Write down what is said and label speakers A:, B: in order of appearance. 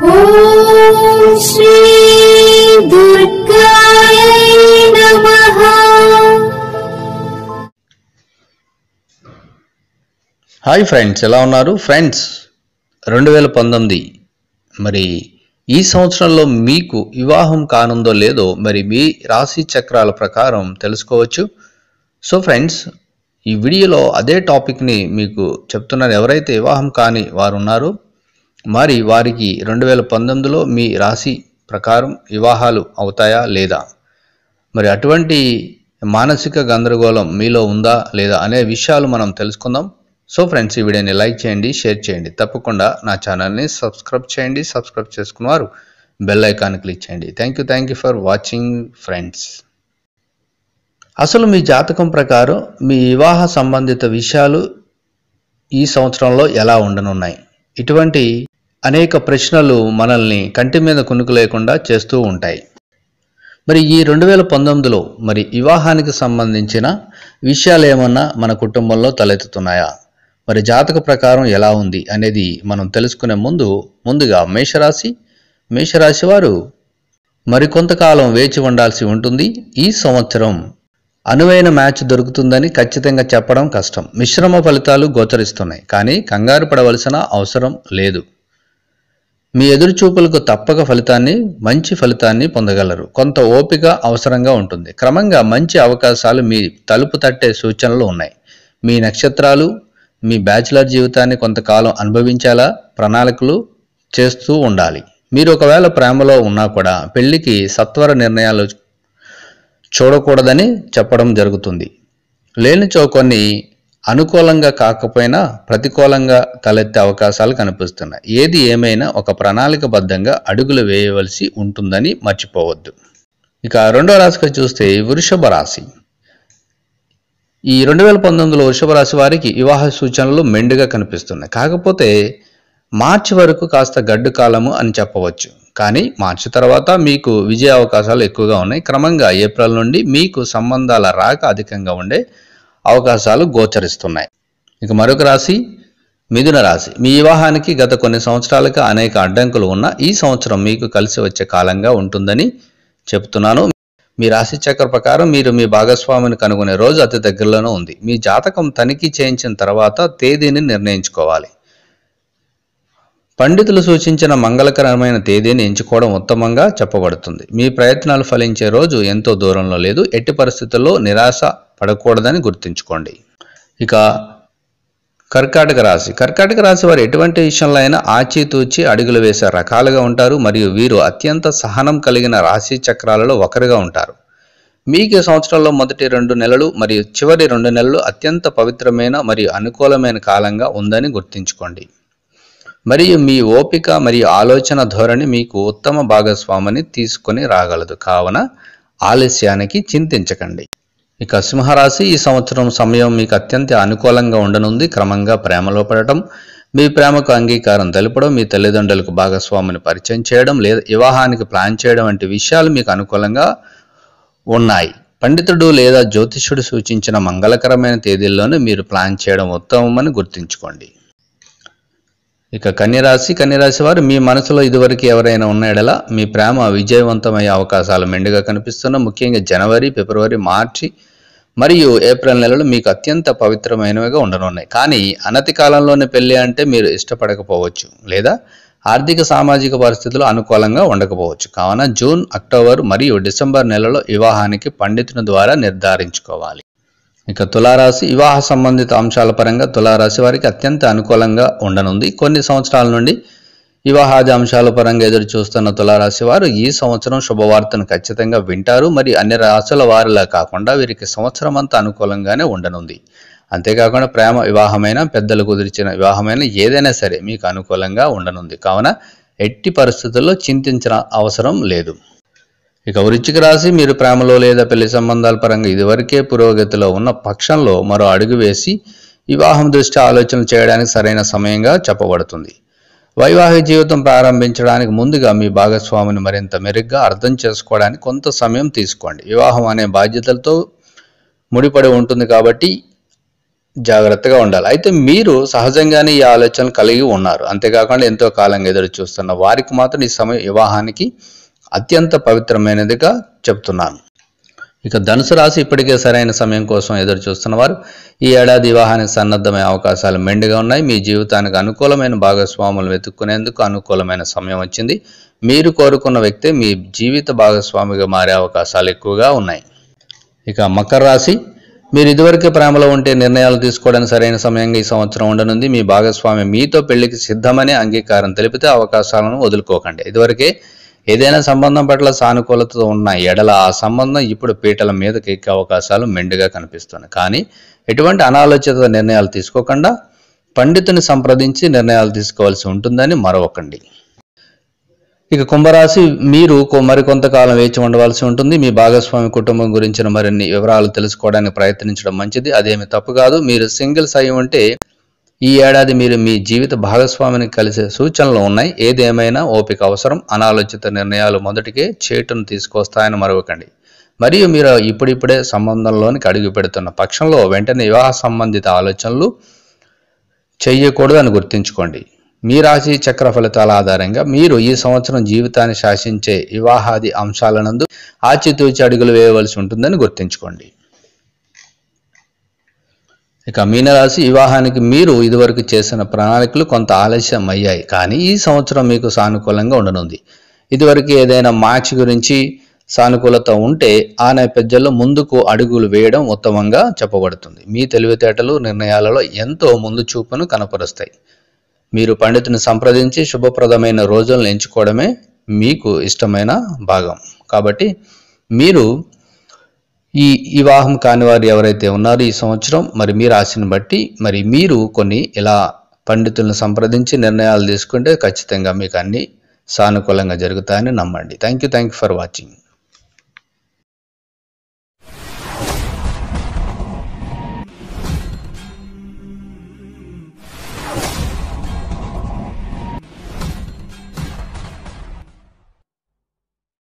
A: ॐ श्री दुर्गायै नमः
B: hi friends ఎలా ఉన్నారు ఫ్రెండ్స్ రెండు వేల పంతొమ్మిది మరి ఈ సంవత్సరంలో మీకు వివాహం కానుందో లేదో మరి మీ రాశి చక్రాల ప్రకారం తెలుసుకోవచ్చు సో ఫ్రెండ్స్ ఈ వీడియోలో అదే టాపిక్ని మీకు చెప్తున్నాను ఎవరైతే వివాహం కాని వారు ఉన్నారో మరి వారికి రెండు వేల పంతొమ్మిదిలో మీ రాశి ప్రకారం వివాహాలు అవుతాయా లేదా? మరి అటువంటి మానసిక గందరగోళం మీలో ఉందా లేదా అనే విషయాలు మనం తెలుసుకుందాం. సో ఫ్రెండ్స్ ఈ వీడియోని లైక్ చేయండి షేర్ చేయండి. తప్పకుండా నా ఛానల్ని సబ్స్క్రైబ్ చేయండి సబ్స్క్రైబ్ చేసుకున్నవారు బెల్ ఐకాన్ క్లిక్ చేయండి. Thank you thank you for watching friends. అసలు మీ జాతకం ప్రకారం మీ వివాహ సంబంధిత విషయాలు ఈ సంవత్సరంలో ఎలా ఉండనున్నాయి? ఇటువంటి అనేక ప్రశ్నలు మనల్ని కంటి మీద కొనుకు లేకుండా చేస్తూ ఉంటాయి. మరి ఈ రెండు వేల పంతొమ్మిదిలో మరి వివాహానికి సంబంధించిన విషయాలు ఏమన్నా మన కుటుంబంలో తలెత్తుతున్నాయా? మరి జాతక ప్రకారం ఎలా ఉంది అనేది మనం తెలుసుకునే ముందు ముందుగా మేషరాశి మేషరాశి వారు మరికొంతకాలం వేచి ఉండాల్సి ఉంటుంది ఈ సంవత్సరం. అనువైన మ్యాచ్ దొరుకుతుందని ఖచ్చితంగా చెప్పడం కష్టం. మిశ్రమ ఫలితాలు గోచరిస్తున్నాయి కానీ కంగారు పడవలసిన అవసరం లేదు. మీ ఎదురుచూపులకు తప్పక ఫలితాన్ని మంచి ఫలితాన్ని పొందగలరు. కొంత ఓపిక అవసరంగా ఉంటుంది. క్రమంగా మంచి అవకాశాలు మీ తలుపు తట్టే సూచనలు ఉన్నాయి. మీ నక్షత్రాలు మీ బ్యాచిలర్ జీవితాన్ని కొంతకాలం అనుభవించేలా ప్రణాళికలు చేస్తూ ఉండాలి. మీరు ఒకవేళ ప్రేమలో ఉన్నా కూడా పెళ్ళికి సత్వర నిర్ణయాలు చూడకూడదని చెప్పడం జరుగుతుంది. లేనిచో కొన్ని అనుకూలంగా కాకపోయినా ప్రతికూలంగా తలెత్తే అవకాశాలు కనిపిస్తున్నాయి. ఏది ఏమైనా ఒక ప్రణాళికబద్ధంగా అడుగులు వేయవలసి ఉంటుందని మర్చిపోవద్దు. ఇక రెండో రాశిగా చూస్తే వృషభ రాశి. ఈ రెండు వేల పంతొమ్మిదిలో వృషభ రాశి వారికి వివాహ సూచనలు మెండుగా కనిపిస్తున్నాయి. కాకపోతే మార్చి వరకు కాస్త గడ్డు కాలము అని చెప్పవచ్చు. కానీ మార్చి తర్వాత మీకు విజయ అవకాశాలు ఎక్కువగా ఉన్నాయి. క్రమంగా ఏప్రిల్ నుండి మీకు సంబంధాల రాక అధికంగా ఉండే అవకాశాలు గోచరిస్తున్నాయి. ఇక మరొక రాశి మిథున రాశి. మీ వివాహానికి గత కొన్ని సంవత్సరాలుగా అనేక అడ్డంకులు ఉన్న ఈ సంవత్సరం మీకు కలిసి వచ్చే కాలంగా ఉంటుందని చెప్తున్నాను మీ రాశి చక్ర ప్రకారం మీరు మీ భాగస్వామిని కనుగొనే రోజు అతి దగ్గరలోనే ఉంది. మీ జాతకం తనిఖీ చేయించిన తర్వాత తేదీని నిర్ణయించుకోవాలి. పండితులు సూచించిన మంగళకరమైన తేదీని ఎంచుకోవడం ఉత్తమంగా చెప్పబడుతుంది. మీ ప్రయత్నాలు ఫలించే రోజు ఎంతో దూరంలో లేదు. ఎట్టి పరిస్థితుల్లో నిరాశ పడకూడదని గుర్తుంచుకోండి. ఇక కర్కాటక రాశి. కర్కాటక రాశి వారు ఎటువంటి విషయంలో అయినా ఆచితూచి అడుగులు వేసే రకాలుగా ఉంటారు. మరియు వీరు అత్యంత సహనం కలిగిన రాశి చక్రాలలో ఒకరుగా ఉంటారు. మీకు సంవత్సరంలో మొదటి రెండు నెలలు మరియు చివరి రెండు నెలలు అత్యంత పవిత్రమైన మరియు అనుకూలమైన కాలంగా ఉందని గుర్తుంచుకోండి. మరియు మీ ఓపిక మరియు ఆలోచన ధోరణి మీకు ఉత్తమ భాగస్వామిని తీసుకొని రాగలదు. కావున ఆలస్యానికి చింతించకండి. ఇక సింహరాశి ఈ సంవత్సరం సమయం మీకు అత్యంత అనుకూలంగా ఉండనుంది. క్రమంగా ప్రేమలో పడటం మీ ప్రేమకు అంగీకారం తెలపడం మీ తల్లిదండ్రులకు భాగస్వామిని పరిచయం చేయడం లేదా వివాహానికి ప్లాన్ చేయడం వంటి విషయాలు మీకు అనుకూలంగా ఉన్నాయి. పండితుడు లేదా జ్యోతిష్యుడు సూచించిన మంగళకరమైన తేదీల్లోనే మీరు ప్లాన్ చేయడం ఉత్తమమని గుర్తుంచుకోండి. ఇక కన్యరాశి కన్యరాశి వారు మీ మనసులో ఇదివరకు ఎవరైనా ఉన్న మీ ప్రేమ విజయవంతమయ్యే అవకాశాలు మెండుగా కనిపిస్తున్న ముఖ్యంగా జనవరి ఫిబ్రవరి మార్చి మరియు ఏప్రిల్ నెలలు మీకు అత్యంత పవిత్రమైనవిగా ఉండనున్నాయి. కానీ అనతి కాలంలోనే పెళ్ళి అంటే మీరు ఇష్టపడకపోవచ్చు. లేదా ఆర్థిక సామాజిక పరిస్థితులు అనుకూలంగా ఉండకపోవచ్చు. కావున జూన్ అక్టోబర్ మరియు డిసెంబర్ నెలలో వివాహానికి పండితుని ద్వారా నిర్ధారించుకోవాలి. ఇక తులారాశి వివాహ సంబంధిత అంశాల పరంగా తులారాశి వారికి అత్యంత అనుకూలంగా ఉండనుంది. కొన్ని సంవత్సరాల నుండి వివాహాది అంశాల పరంగా ఎదురు చూస్తున్న తులారాశి వారు ఈ సంవత్సరం శుభవార్తను ఖచ్చితంగా వింటారు. మరి అన్ని రాశుల వారిలా కాకుండా వీరికి సంవత్సరం అంతా అనుకూలంగానే ఉండనుంది. అంతేకాకుండా ప్రేమ వివాహమైన పెద్దలు కుదిర్చిన వివాహమైన ఏదైనా సరే మీకు అనుకూలంగా ఉండనుంది. కావున ఎట్టి పరిస్థితుల్లో చింతించిన అవసరం లేదు. ఇక వృచ్చిక రాశి మీరు ప్రేమలో లేదా పెళ్ళి సంబంధాల పరంగా ఇదివరకే పురోగతిలో ఉన్న పక్షంలో మరో అడుగు వేసి వివాహం దృష్టి ఆలోచన చేయడానికి సరైన సమయంగా చెప్పబడుతుంది. వైవాహిక జీవితం ప్రారంభించడానికి ముందుగా మీ భాగస్వామిని మరింత మెరుగ్గా అర్థం చేసుకోవడానికి కొంత సమయం తీసుకోండి. వివాహం అనే బాధ్యతలతో ముడిపడి ఉంటుంది కాబట్టి జాగ్రత్తగా ఉండాలి. అయితే మీరు సహజంగానే ఈ ఆలోచనలు కలిగి ఉన్నారు. అంతేకాకుండా ఎంతో కాలంగా ఎదురు చూస్తున్న వారికి మాత్రం ఈ సమయం వివాహానికి అత్యంత పవిత్రమైనదిగా చెప్తున్నాను. ఇక ధనుసు రాశి ఇప్పటికే సరైన సమయం కోసం ఎదురు చూస్తున్న వారు ఈ ఏడాది వివాహానికి సన్నద్ధమైన అవకాశాలు మెండుగా ఉన్నాయి. మీ జీవితానికి అనుకూలమైన భాగస్వాములు వెతుక్కునేందుకు అనుకూలమైన సమయం వచ్చింది. మీరు కోరుకున్న వ్యక్తి మీ జీవిత భాగస్వామిగా మారే అవకాశాలు ఎక్కువగా ఉన్నాయి. ఇక మకర రాశి మీరు ఇదివరకే ప్రేమలో ఉంటే నిర్ణయాలు తీసుకోవడానికి సరైన సమయంగా ఈ సంవత్సరం ఉండనుంది. మీ భాగస్వామి మీతో పెళ్ళికి సిద్ధమనే అంగీకారం తెలిపితే అవకాశాలను వదులుకోకండి. ఇదివరకే ఏదైనా సంబంధం పట్ల సానుకూలత ఉన్న ఎడల ఆ సంబంధం ఇప్పుడు పీటల మీదకి ఎక్కే అవకాశాలు మెండుగా కనిపిస్తున్నాయి. కానీ ఎటువంటి అనాలోచిత నిర్ణయాలు తీసుకోకుండా పండితుని సంప్రదించి నిర్ణయాలు తీసుకోవాల్సి ఉంటుందని మరొకండి. ఇక కుంభరాశి మీరు మరికొంతకాలం వేచి ఉండవలసి ఉంటుంది. మీ భాగస్వామి కుటుంబం గురించిన మరిన్ని వివరాలు తెలుసుకోవడానికి ప్రయత్నించడం మంచిది. అదేమి తప్పు కాదు. మీరు సింగిల్స్ అయి ఉంటే ఈ ఏడాది మీరు మీ జీవిత భాగస్వామిని కలిసే సూచనలు ఉన్నాయి. ఏదేమైనా ఓపిక అవసరం అనాలోచిత నిర్ణయాలు మొదటికే చేటును తీసుకొస్తాయని మరవకండి. మరియు మీరు ఇప్పుడిప్పుడే సంబంధంలోనికి అడుగు పెడుతున్న పక్షంలో వెంటనే వివాహ సంబంధిత ఆలోచనలు చెయ్యకూడదని గుర్తుంచుకోండి. మీ రాశి చక్ర ఫలితాల ఆధారంగా మీరు ఈ సంవత్సరం జీవితాన్ని శాసించే వివాహాది అంశాలనందు ఆచితూచి అడుగులు వేయవలసి ఉంటుందని గుర్తుంచుకోండి. ఇక మీనరాశి వివాహానికి మీరు ఇదివరకు చేసిన ప్రణాళికలు కొంత ఆలస్యం అయ్యాయి కానీ ఈ సంవత్సరం మీకు సానుకూలంగా ఉండనుంది. ఇదివరకు ఏదైనా మ్యాచ్ గురించి సానుకూలత ఉంటే ఆ నేపథ్యంలో ముందుకు అడుగులు వేయడం ఉత్తమంగా చెప్పబడుతుంది. మీ తెలివితేటలు నిర్ణయాలలో ఎంతో ముందు చూపును కనపరుస్తాయి. మీరు పండితుని సంప్రదించి శుభప్రదమైన రోజులను ఎంచుకోవడమే మీకు ఇష్టమైన భాగం. కాబట్టి మీరు ఈ వివాహం కాని వారు ఎవరైతే ఉన్నారో ఈ సంవత్సరం మరి మీ రాశిని బట్టి మరి మీరు కొన్ని ఇలా పండితులను సంప్రదించి నిర్ణయాలు తీసుకుంటే ఖచ్చితంగా మీకు అన్ని సానుకూలంగా జరుగుతాయని నమ్మండి. Thank you thank you for watching